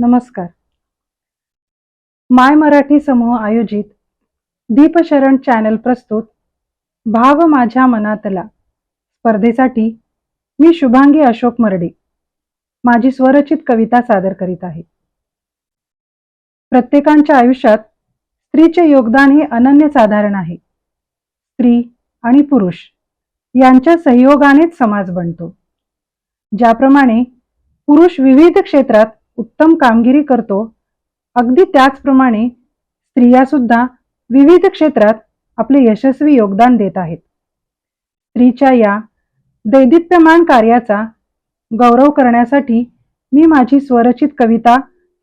नमस्कार. माय मराठी समूह आयोजित दीपशरण चॅनल प्रस्तुत भाव माझ्या मनातला स्पर्धेसाठी मी शुभांगी अशोक मर्डे माझी स्वरचित कविता सादर करीत आहे. प्रत्येकांच्या आयुष्यात स्त्रीचे योगदान हे अनन्यसाधारण आहे. स्त्री आणि पुरुष यांच्या सहयोगानेच समाज बनतो. ज्याप्रमाणे पुरुष विविध क्षेत्रात उत्तम कामगिरी करतो. अगदी त्याचप्रमाणे स्त्रिया सुद्धा विविध क्षेत्रात आपले यशस्वी योगदान देत आहेत. स्त्रीच्या या दैदिप्यमान कार्याचा गौरव करण्यासाठी मी माझी स्वरचित कविता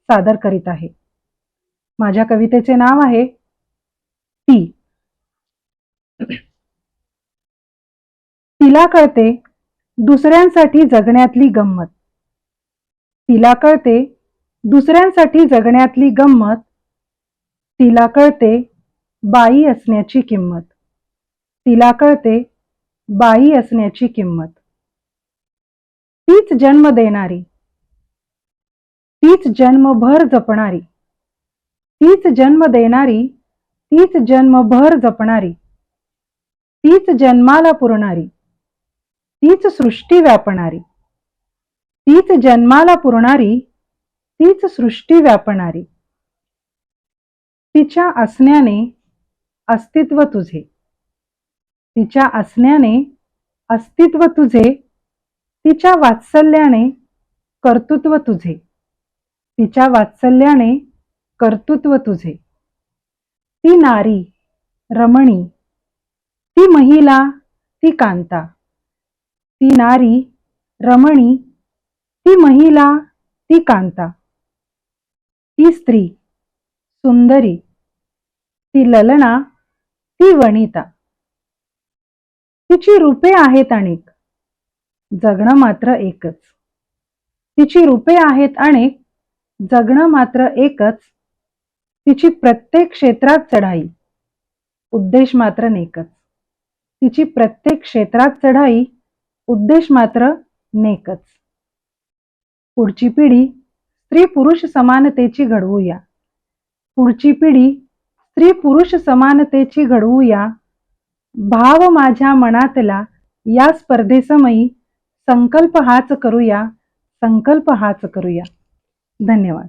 सादर करीत आहे. माझ्या कवितेचे नाव आहे ती. तिला कळते दुसऱ्यांसाठी जगण्यातली गंमत. तिला कळते दुसऱ्यांसाठी जगण्यातली गंमत. तिला कळते बाई असण्याची किंमत. तिला कळते बाई असण्याची किंमत. तीच जन्म देणारी. तीच जन्मभर जपणारी. तीच जन्म देणारी तीच जन्मभर जपणारी. तीच जन्माला पुरणारी. तीच सृष्टी व्यापणारी. तीच जन्माला पुरणारी तीच सृष्टी व्यापणारी. तिच्या असण्याने अस्तित्व तुझे. तिच्या असण्याने अस्तित्व तुझे. तिच्या वात्सल्याने कर्तृत्व तुझे. तिच्या वात्सल्याने कर्तृत्व तुझे. ती नारी रमणी ती महिला ती कांता. ती नारी रमणी ती महिला ती कांता. ती स्त्री सुंदरी. ती ललना ती वनिता. तिची रूपे आहेत अनेक. जगणं मात्र एकच. तिची रूपे आहेत अनेक. जगणं मात्र एकच. तिची प्रत्येक क्षेत्रात चढाई. उद्देश मात्र नेकच. तिची प्रत्येक क्षेत्रात चढाई. उद्देश मात्र नेकच. पुढची पिढी स्त्री पुरुष समानतेची घडवूया. पुढची पिढी स्त्री पुरुष समानतेची घडवूया. भाव माझ्या मनातला या स्पर्धेसमयी संकल्प हाच करूया संकल्प हाच करूया. धन्यवाद.